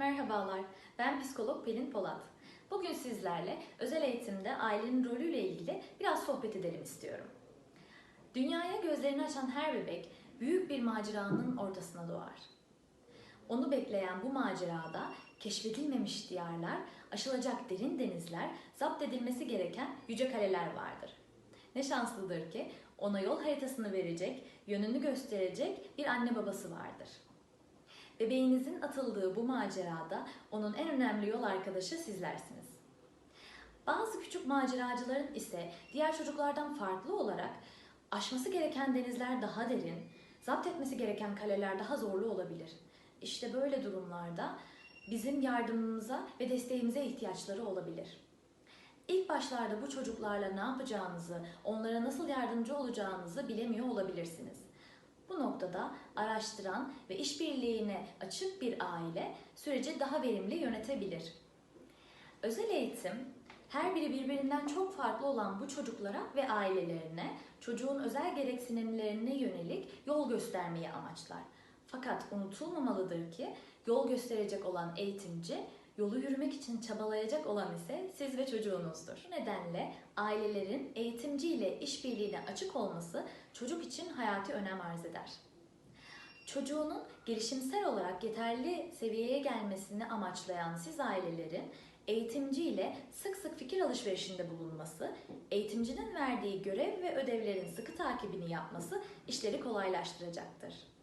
Merhabalar, ben psikolog Pelin Polat. Bugün sizlerle özel eğitimde ailenin rolüyle ilgili biraz sohbet edelim istiyorum. Dünyaya gözlerini açan her bebek büyük bir maceranın ortasına doğar. Onu bekleyen bu macerada keşfedilmemiş diyarlar, aşılacak derin denizler, zapt edilmesi gereken yüce kaleler vardır. Ne şanslıdır ki ona yol haritasını verecek, yönünü gösterecek bir anne babası vardır. Bebeğinizin atıldığı bu macerada onun en önemli yol arkadaşı sizlersiniz. Bazı küçük maceracıların ise diğer çocuklardan farklı olarak aşması gereken denizler daha derin, zapt etmesi gereken kaleler daha zorlu olabilir. İşte böyle durumlarda bizim yardımımıza ve desteğimize ihtiyaçları olabilir. İlk başlarda bu çocuklarla ne yapacağınızı, onlara nasıl yardımcı olacağınızı bilemiyor olabilirsiniz. Bu noktada araştıran ve işbirliğine açık bir aile süreci daha verimli yönetebilir. Özel eğitim her biri birbirinden çok farklı olan bu çocuklara ve ailelerine çocuğun özel gereksinimlerine yönelik yol göstermeyi amaçlar. Fakat unutulmamalıdır ki yol gösterecek olan eğitimci yolu yürümek için çabalayacak olan ise siz ve çocuğunuzdur. Bu nedenle ailelerin eğitimci ile işbirliğine açık olması çocuk için hayati önem arz eder. Çocuğunun gelişimsel olarak yeterli seviyeye gelmesini amaçlayan siz ailelerin eğitimci ile sık sık fikir alışverişinde bulunması, eğitimcinin verdiği görev ve ödevlerin sıkı takibini yapması işleri kolaylaştıracaktır.